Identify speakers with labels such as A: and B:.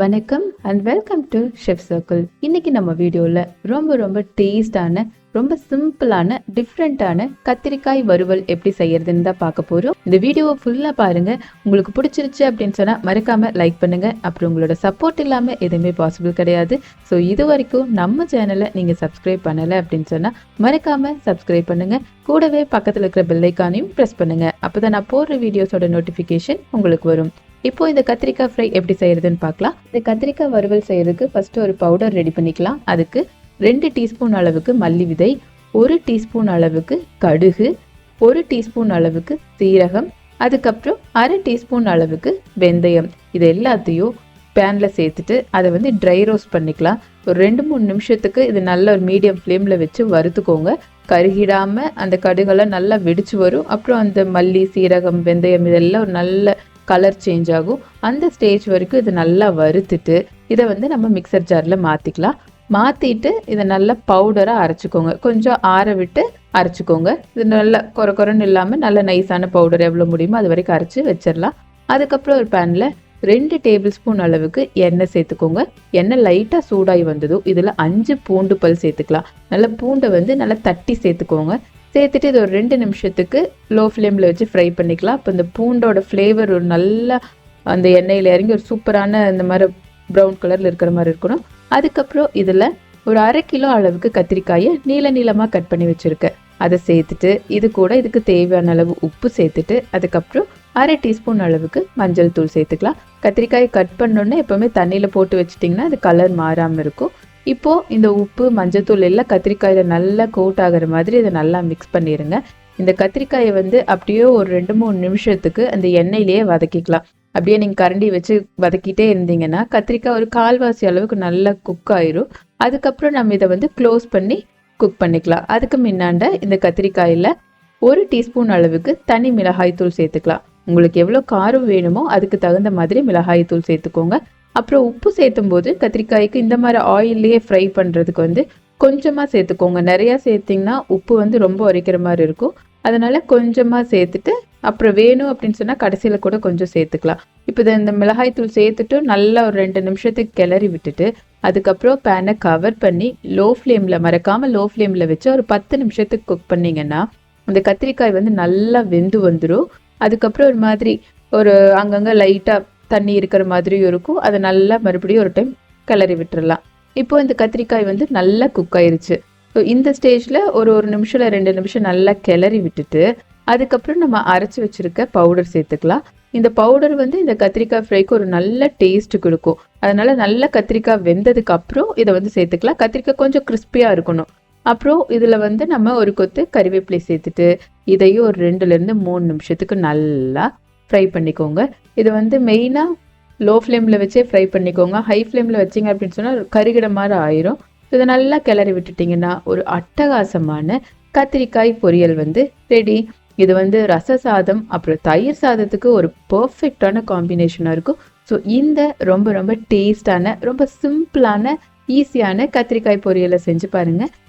A: வணக்கம் and welcome to chef circle இன்னைக்கு நம்ம வீடியோவில் ரொம்ப ரொம்ப டேஸ்டான ரொம்ப சிம்பிளான டிஃப்ரெண்ட்டான கத்திரிக்காய் வறுவல் எப்படி செய்யறதுன்னு தான் பார்க்க போகிறோம் இந்த வீடியோவை ஃபுல்லாக பாருங்க. உங்களுக்கு பிடிச்சிருச்சு அப்படின்னு சொன்னால் மறக்காம லைக் பண்ணுங்க. அப்புறம் உங்களோட சப்போர்ட் இல்லாமல் எதுவுமே பாசிபிள் கிடையாது. ஸோ இது வரைக்கும் நம்ம சேனலை நீங்கள் சப்ஸ்கிரைப் பண்ணலை அப்படின்னு சொன்னால் மறக்காம சப்ஸ்கிரைப் பண்ணுங்க. கூடவே பக்கத்தில் இருக்கிற பெல்லைக்கானையும் ப்ரெஸ் பண்ணுங்க. அப்போ தான் நான் போடுற வீடியோஸோட நோட்டிஃபிகேஷன் உங்களுக்கு வரும். இப்போ இந்த கத்திரிக்காய் ஃப்ரை எப்படி செய்யறதுன்னு பார்க்கலாம். இந்த கத்திரிக்காய் வறுவல் செய்யறதுக்கு ஃபர்ஸ்ட் ஒரு பவுடர் ரெடி பண்ணிக்கலாம். அதுக்கு ரெண்டு டீஸ்பூன் அளவுக்கு மல்லி விதை ஒரு டீஸ்பூன் அளவுக்கு கடுகு ஒரு டீஸ்பூன் அளவுக்கு சீரகம் அதுக்கப்புறம் அரை டீஸ்பூன் அளவுக்கு வெந்தயம். இது எல்லாத்தையும் பேனில் சேர்த்துட்டு அதை வந்து ட்ரை ரோஸ்ட் பண்ணிக்கலாம். ஒரு ரெண்டு மூணு நிமிஷத்துக்கு இது நல்ல ஒரு மீடியம் ஃப்ளேமில் வச்சு வறுத்துக்கோங்க. கருகிடாமல் அந்த கடுகெல்லாம் நல்லா வெடிச்சு வரும். அப்புறம் அந்த மல்லி சீரகம் வெந்தயம் இதெல்லாம் ஒரு நல்ல கலர் சேஞ்ச் ஆகும். அந்த ஸ்டேஜ் வரைக்கும் இதை நல்லா வறுத்துட்டு இதை வந்து நம்ம மிக்சர் ஜாரில் மாற்றிக்கலாம் மாற்றிட்டு இதை நல்லா பவுடராக அரைச்சிக்கோங்க. கொஞ்சம் ஆற விட்டு அரைச்சிக்கோங்க. இது நல்லா குறை குறைன்னு இல்லாமல் நல்ல நைஸான பவுடர் எவ்வளோ முடியுமோ அது வரைக்கும் அரைச்சி வச்சிடலாம். அதுக்கப்புறம் ஒரு பேனில் ரெண்டு டேபிள் ஸ்பூன் அளவுக்கு எண்ணெய் சேர்த்துக்கோங்க. எண்ணெய் லைட்டாக சூடாகி வந்ததும் இதில் அஞ்சு பூண்டு பல் சேர்த்துக்கலாம். நல்லா பூண்டை வந்து நல்லா தட்டி சேர்த்துக்கோங்க. சேர்த்துட்டு இது ஒரு ரெண்டு நிமிஷத்துக்கு லோ ஃப்ளேமில் வச்சு ஃப்ரை பண்ணிக்கலாம். இப்போ இந்த பூண்டோட ஃப்ளேவர் ஒரு நல்ல அந்த எண்ணெயில் இறங்கி ஒரு சூப்பரான இந்த மாதிரி ப்ரௌன் கலரில் இருக்கிற மாதிரி இருக்கணும். அதுக்கப்புறம் இதில் ஒரு அரை கிலோ அளவுக்கு கத்திரிக்காயை நீள நீளமாக கட் பண்ணி வச்சுருக்கேன். அதை சேர்த்துட்டு இது கூட இதுக்கு தேவையான அளவு உப்பு சேர்த்துட்டு அதுக்கப்புறம் அரை டீஸ்பூன் அளவுக்கு மஞ்சள் தூள் சேர்த்துக்கலாம். கத்திரிக்காயை கட் பண்ணோன்னே எப்போவுமே தண்ணியில் போட்டு வச்சிட்டிங்கன்னா அது கலர் மாறாமல் இருக்கும். இப்போது இந்த உப்பு மஞ்சத்தூள் எல்லாம் கத்திரிக்காயில நல்லா கோட் ஆகிற மாதிரி இதை நல்லா மிக்ஸ் பண்ணிடுங்க இந்த கத்திரிக்காயை வந்து அப்படியே ஒரு ரெண்டு மூணு நிமிஷத்துக்கு அந்த எண்ணெயிலேயே வதக்கிக்கலாம். அப்படியே நீங்கள் கரண்டி வச்சு வதக்கிட்டே இருந்தீங்கன்னா கத்திரிக்காய் ஒரு கால்வாசி அளவுக்கு நல்லா குக் ஆயிரும். அதுக்கப்புறம் நம்ம இதை வந்து க்ளோஸ் பண்ணி குக் பண்ணிக்கலாம். அதுக்கு முன்னாண்ட இந்த கத்திரிக்காயில் ஒரு டீஸ்பூன் அளவுக்கு தனி மிளகாய் தூள் சேர்த்துக்கலாம். உங்களுக்கு எவ்வளோ காரம் வேணுமோ அதுக்கு தகுந்த மாதிரி மிளகாய் தூள் சேர்த்துக்கோங்க. அப்புறம் உப்பு சேர்த்தும் போது கத்திரிக்காய்க்கு இந்த மாதிரி ஆயில்லையே ஃப்ரை பண்ணுறதுக்கு வந்து கொஞ்சமாக சேர்த்துக்கோங்க. நிறையா சேர்த்திங்கன்னா உப்பு வந்து ரொம்ப உரைக்கிற மாதிரி இருக்கும். அதனால் கொஞ்சமாக சேர்த்துட்டு அப்புறம் வேணும் அப்படின்னு சொன்னால் கடைசியில் கூட கொஞ்சம் சேர்த்துக்கலாம். இப்போ இதை இந்த மிளகாய் தூள் சேர்த்துட்டு நல்லா ஒரு ரெண்டு நிமிஷத்துக்கு கிளறி விட்டுட்டு அதுக்கப்புறம் பேனை கவர் பண்ணி லோ ஃப்ளேமில் மறக்காமல் லோ ஃப்ளேமில் வச்சு ஒரு பத்து நிமிஷத்துக்கு குக் பண்ணிங்கன்னா அந்த கத்திரிக்காய் வந்து நல்லா வெந்து வந்துடும் அதுக்கப்புறம் ஒரு மாதிரி ஒரு அங்கங்கே லைட்டாக தண்ணி இருக்கிற மாதிரியும் இருக்கும். அதை நல்லா மறுபடியும் ஒரு டைம் கிளறி விட்டுறலாம். இப்போ இந்த கத்திரிக்காய் வந்து நல்லா குக் ஆயிருச்சு. ஸோ இந்த ஸ்டேஜில் ஒரு ஒரு நிமிஷம் ரெண்டு நிமிஷம் நல்லா கிளறி விட்டுட்டு அதுக்கப்புறம் நம்ம அரைச்சி வச்சிருக்க பவுடர் சேர்த்துக்கலாம். இந்த பவுடர் வந்து இந்த கத்திரிக்காய் ஃப்ரைக்கு ஒரு நல்ல டேஸ்ட் கொடுக்கும். அதனால நல்ல கத்திரிக்காய் வெந்ததுக்கு அப்புறம் இதை வந்து சேர்த்துக்கலாம். கத்திரிக்காய் கொஞ்சம் கிறிஸ்பியாக இருக்கணும். அப்புறம் இதில் வந்து நம்ம ஒரு கொத்து கறிவேப்பிலை சேர்த்துட்டு இதையும் ஒரு ரெண்டுலேருந்து மூணு நிமிஷத்துக்கு நல்லா ஃப்ரை பண்ணிக்கோங்க. இது வந்து மெயினாக லோ ஃப்ளேமில் வச்சே ஃப்ரை பண்ணிக்கோங்க. ஹை ஃப்ளேமில் வச்சிங்க அப்படின்னு சொன்னால் கருகிட மாதிரி ஆயிரும். இதை நல்லா கிளறி விட்டுட்டிங்கன்னா ஒரு அட்டகாசமான கத்திரிக்காய் பொரியல் வந்து ரெடி இது வந்து ரச சாதம் அப்புறம் தயிர் சாதத்துக்கு ஒரு பர்ஃபெக்டான காம்பினேஷனாக இருக்கும். ஸோ இந்த ரொம்ப ரொம்ப டேஸ்டான ரொம்ப சிம்பிளான ஈஸியான கத்திரிக்காய் பொரியலை செஞ்சு பாருங்கள்